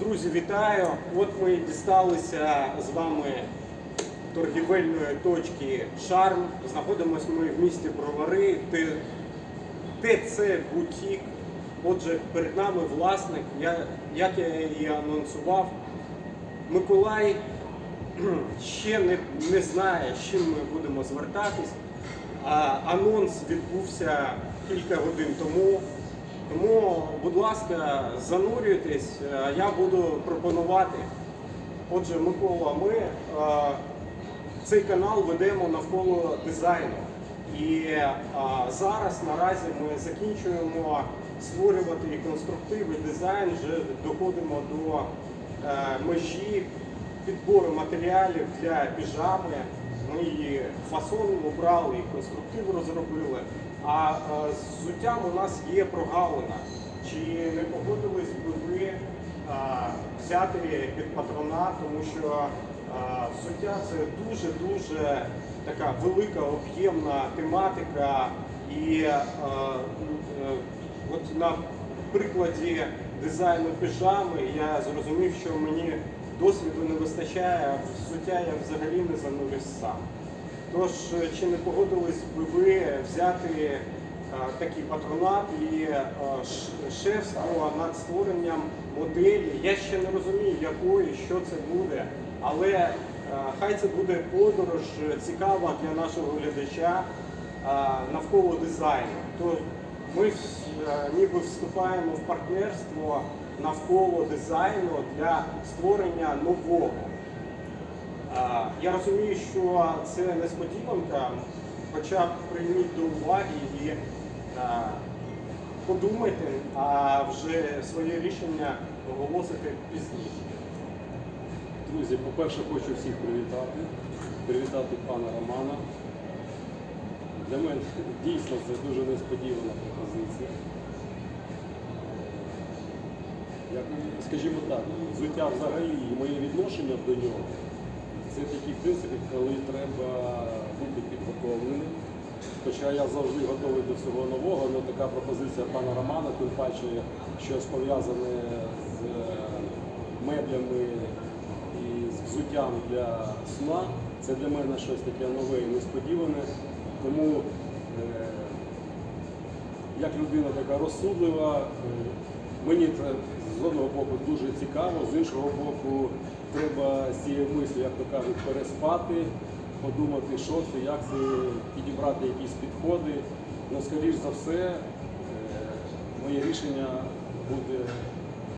Друзі, вітаю! От ми дісталися з вами торгівельної точки Шарм. Знаходимося ми в місті Бровари, ТЦ Бутік. Отже, перед нами власник, як я і анонсував, Миколай ще не, не знає, з чим ми будемо звертатись. А, анонс відбувся кілька годин тому. Тому, будь ласка, занурюйтесь, я буду пропонувати. Отже, Микола, ми е, цей канал ведемо навколо дизайну. І е, зараз наразі ми закінчуємо створювати і конструктив, дизайн, вже доходимо до е, межі підбору матеріалів для піжами. Ми її фасон обрали, і конструктив розробили. А е, з взуттям у нас є прогалина. Чи не погодились би ви е, взяти під патронат, тому що е, взуття це дуже-дуже така велика об'ємна тематика. І е, от на прикладі дизайну піжами я зрозумів, що мені досвіду не вистачає, а взуття я взагалі не занурюсь сам. Тож, чи не погодились би ви взяти е, такий патронат і е, шефство над створенням моделі? Я ще не розумію, якої, що це буде, але е, хай це буде подорож цікава для нашого глядача навколо дизайну. То ми ніби вступаємо в партнерство навколо дизайну для створення нового. Я розумію, що це несподіванка, хоча прийміть до уваги і подумайте, а вже своє рішення оголосити пізніше. Друзі, по-перше, хочу всіх привітати. Привітати пана Романа. Для мене дійсно це дуже несподівана пропозиція. Як, скажімо так, взуття взагалі і моє відношення до нього це такі принципи, коли треба бути підготовленим. Хоча я завжди готовий до всього нового, але така пропозиція пана Романа, тим паче щось пов'язане з меблями і з взуттям для сна, це для мене щось таке нове і несподіване. Тому е, як людина така розсудлива, е, мені це з одного боку дуже цікаво, з іншого боку, треба з цією мислю, як то кажуть, переспати, подумати, що це, як це, підібрати якісь підходи. Ну, скоріш за все, е, моє рішення буде